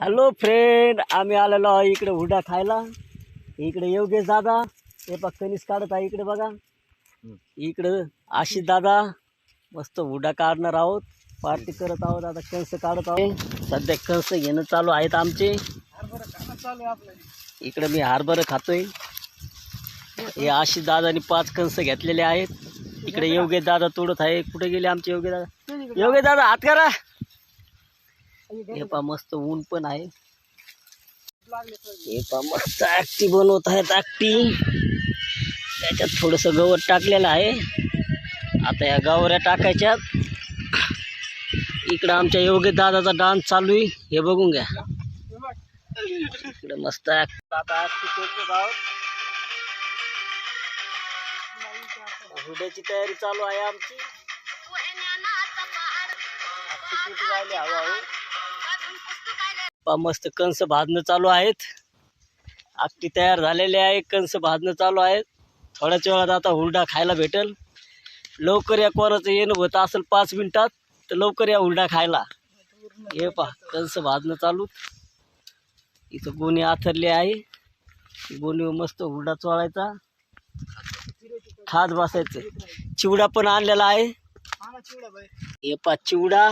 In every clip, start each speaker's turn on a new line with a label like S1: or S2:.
S1: Hello friend आम्ही आलेलो इकडे हुडा खायला. इकडे योगेश दादा हे बघ कणीस काढत आहे इकडे बघा. इकडं आशिष दादा मस्त हुडा काढणार आहोत. पार्टी करत आहोत आता कंस काढत आहोत. सध्या कंस घेणं चालू आहेत आमचे. इकडे मी हारभरं खातोय. हे आशिष दादानी पाच कंस घेतलेले आहेत. इकडे योगेश दादा तोडत आहे. कुठे गेले आमचे योगेश दादा? योगेश दादा हात करा. हे पा मस्त ऊन पण आहे. हे पा मस्त आकटी बनवत आहेत आकटी त्याच्यात थोडस गवत टाकलेलं आहे. आता या गावऱ्या टाकायच्यात. इकडं आमच्या योग्य दादाचा डान्स चालू आहे. हे बघून घ्या. इकडे मस्त आता हुड्याची तयारी चालू आहे आमची. हळूहळू पा मस्त कंस भाजणं चालू आहेत. आकटी तयार झालेली आहे कंस भाजणं चालू आहेत. थोड्याच वेळात आता हुरडा खायला भेटेल. लवकर या कोणाचं येणं होत असेल पाच मिनिटात तर लवकर या हुरडा खायला. हे पा कंस भाजणं चालू. इथं गोणी आथरली आहे. गोणीवर मस्त हुरडा चोळायचा. खाज बसायचं. चिवडा पण आणलेला आहे. हे पा चिवडा.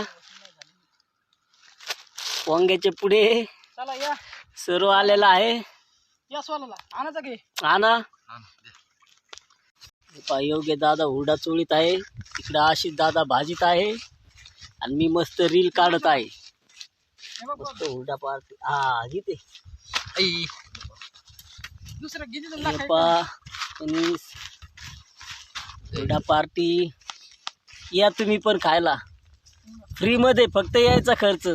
S1: वांग्याचे पुढे
S2: चला या.
S1: सर्व आलेला आहे.
S2: या सोलाला.
S1: आणा. पहा, योग्य दादा हुरडा चोळीत आहे. इकडे आशिष दादा भाजीत आहे. आणि मी मस्त रील काढत आहे. मस्त हुरडा पार्टी. हा घेते
S2: दुसरं
S1: हुरडा पार्टी. या तुम्ही पण खायला. फ्रीमध्ये फक्त यायचा खर्च.